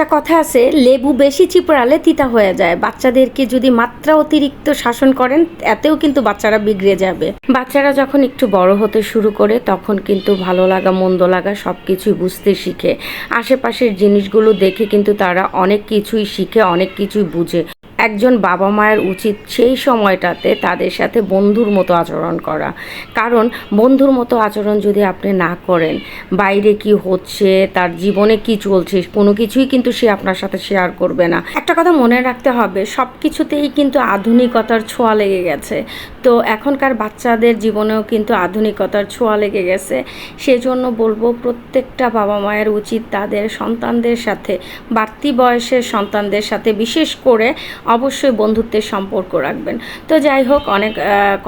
একটা কথা আছে, লেবু বেশি চিপড়ালে তিতা হয়ে যায়। বাচ্চাদেরকে যদি মাত্রা অতিরিক্ত শাসন করেন, এতেও কিন্তু বাচ্চারা বিগড়ে যাবে। বাচ্চারা যখন একটু বড় হতে শুরু করে, তখন কিন্তু ভালো লাগা, মন্দ লাগা সব কিছুই বুঝতে শিখে। আশেপাশের জিনিসগুলো দেখে কিন্তু তারা অনেক কিছুই শিখে, অনেক কিছুই বুঝে। একজন বাবা মায়ের উচিত সেই সময়টাতে তাদের সাথে বন্ধুর মতো আচরণ করা। কারণ বন্ধুর মতো আচরণ যদি আপনি না করেন, বাইরে কি হচ্ছে, তার জীবনে কি চলছে, কোনো কিছুই কিন্তু সে আপনার সাথে শেয়ার করবে না। একটা কথা মনে রাখতে হবে সব কিছুতেই কিন্তু আধুনিকতার ছোঁয়া লেগে গেছে। তো এখনকার বাচ্চাদের জীবনেও কিন্তু আধুনিকতার ছোঁয়া লেগে গেছে। সেজন্য বলব প্রত্যেকটা বাবা মায়ের উচিত তাদের সন্তানদের সাথে, বাড়তি বয়সের সন্তানদের সাথে, বিশেষ করে অবশ্যই বন্ধুত্বের সম্পর্ক রাখবেন। তো যাই হোক, অনেক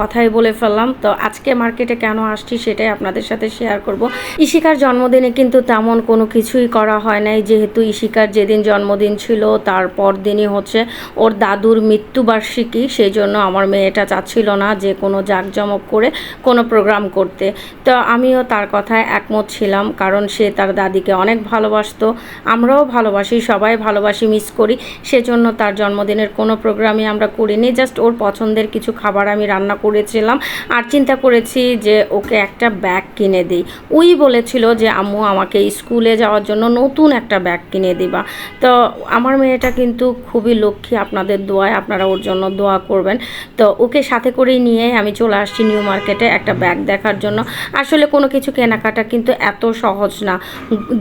কথাই বলে ফেললাম। তো আজকে মার্কেটে কেন আসছি সেটাই আপনাদের সাথে শেয়ার করব। ইশিকার জন্মদিনে কিন্তু তেমন কোনো কিছুই করা হয় নাই। যেহেতু ইশিকার যেদিন জন্মদিন ছিল, তার পর দিনই হচ্ছে ওর দাদুর মৃত্যুবার্ষিকী। সেই জন্য আমার মেয়েটা চাচ্ছিল না যে কোনো জাঁকজমক করে কোনো প্রোগ্রাম করতে। তো আমিও তার কথায় একমত ছিলাম, কারণ সে তার দাদিকে অনেক ভালোবাসতো। আমরাও ভালোবাসি, সবাই ভালোবাসি মিস করি। সেজন্য তার জন্মদিনের কোনো প্রোগ্রামই আমরা করিনি জাস্ট ওর পছন্দের কিছু খাবার আমি রান্না করেছিলাম। আর চিন্তা করেছি যে ওকে একটা ব্যাগ কিনে দিই। ওই বলেছিল যে, আম্মু, আমাকে স্কুলে যাওয়ার জন্য নতুন একটা ব্যাগ কিনে দিবা। তো আমার মেয়েটা কিন্তু খুবই লক্ষ্মী, আপনাদের দোয়ায় আপনারা ওর জন্য দোয়া করবেন। তো ওকে সাথে করেই নিয়ে আমি চলে আসছি নিউ মার্কেটে একটা ব্যাগ দেখার জন্য। আসলে কোনো কিছু কেনাকাটা কিন্তু এত সহজ না।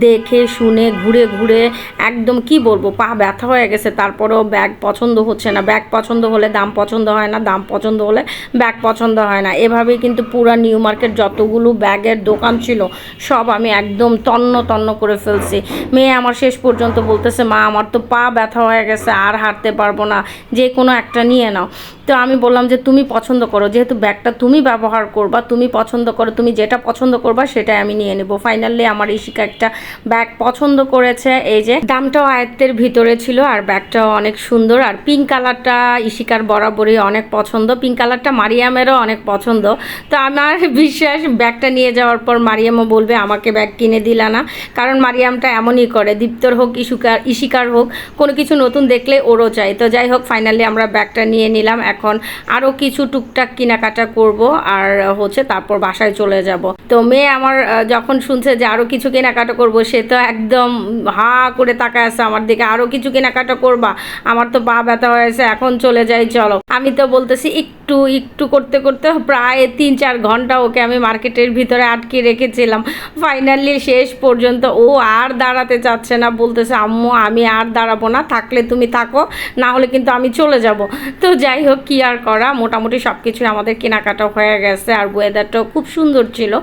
দেখে, শুনে, ঘুরে ঘুরে, একদম কি বলব, পা ব্যথা হয়ে গেছে, তারপরেও ব্যাগ পছন্দ হচ্ছে না। ব্যাগ পছন্দ হলে দাম পছন্দ হয় না, দাম পছন্দ হলে ব্যাগ পছন্দ হয় না। এভাবেই কিন্তু পুরা নিউ মার্কেট যতগুলো ব্যাগের দোকান ছিল, সব আমি একদম তন্ন তন্ন করে ফেলছি। মেয়ে আমার শেষ পর্যন্ত বলতেছে, মা, আমার তো পা ব্যথা হয়ে গেছে, আর হাঁটতে পারব না, যে কোনো একটা নিয়ে নাও। তো আমি বললাম যে, তুমি পছন্দ করো, যেহেতু ব্যাগটা তুমি ব্যবহার করবা, তুমি পছন্দ করো, তুমি যেটা পছন্দ করবা, সেটাই আমি নিয়ে নেব। ফাইনালি আমার ইশিকা একটা ব্যাগ পছন্দ করেছে, এই যে, দামটাও আয়ত্তের ভিতরে ছিল, আর ব্যাগটাও অনেক সুন্দর, আর পিঙ্ক কালারটা ইশিকার বরাবরই অনেক পছন্দ। পিঙ্ক কালারটা মারিয়ামেরও অনেক পছন্দ। তো আমার বিশ্বাস, ব্যাগটা নিয়ে যাওয়ার পর মারিয়ামও বলবে, আমাকে ব্যাগ কিনে দিলা না। কারণ মারিয়ামটা এমনই করে, দীপ্তর হোক, ইশুকার, ইশিকার হোক, কোনো কিছু নতুন দেখলে ওরও চাই তো যাই হোক ফাইনালি আমরা ব্যাগটা নিয়ে নিলাম। এখন আরও কিছু টুকটাক কেনাকাটা করব, আর হচ্ছে তারপর বাসায় চলে যাব। তো মেয়ে আমার যখন শুনছে যে আরও কিছু কেনাকাটা করব, সে তো একদম হা করে তাকায় আছে আমার দিকে আরও কিছু কেনাকাটা করবা? আমার তো পা ব্যথা হয়েছে, এখন চলে যাই, চলো। আমি তো বলতেছি, একটু একটু করতে করতে প্রায় তিন চার ঘণ্টা ওকে আমি মার্কেটের ভিতরে আটকে রেখেছিলাম। ফাইনালি শেষ পর্যন্ত ও আর দাঁড়াতে চাচ্ছে না, বলতেছে, আম্মু, আমি আর দাঁড়াবো না, থাকলে তুমি থাকো, না হলে কিন্তু আমি চলে যাব। তো যাই হোক, কি আর করা? মোটামুটি সব কিছুই আমাদের কেনাকাটা হয়ে গেছে, আর ওয়েদারটাও খুব সুন্দর ছিল।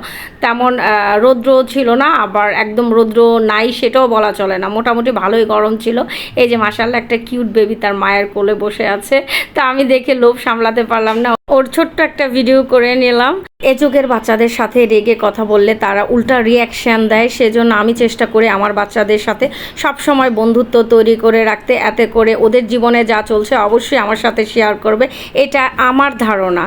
তেমন রৌদ্র ছিল না, আবার একদম রৌদ্র নাই সেটাও বলা চলে না। মোটামুটি ভালোই গরম ছিল। এই যে মাসাল্লাহ একটা কিউট বেবি তার মায়ের কোলে বসে আছে। তা আমি দেখে লোভ সামলাতে পারলাম না। ওর ছোট্ট একটা ভিডিও করে নিলাম। এ যুগের বাচ্চাদের সাথে রেগে কথা বললে তারা উল্টা রিয়াকশান দেয়। সেজন্য আমি চেষ্টা করি আমার বাচ্চাদের সাথে সব সময় বন্ধুত্ব তৈরি করে রাখতে। এতে করে ওদের জীবনে যা চলছে অবশ্যই আমার সাথে শেয়ার করবে। এটা আমার ধারণা।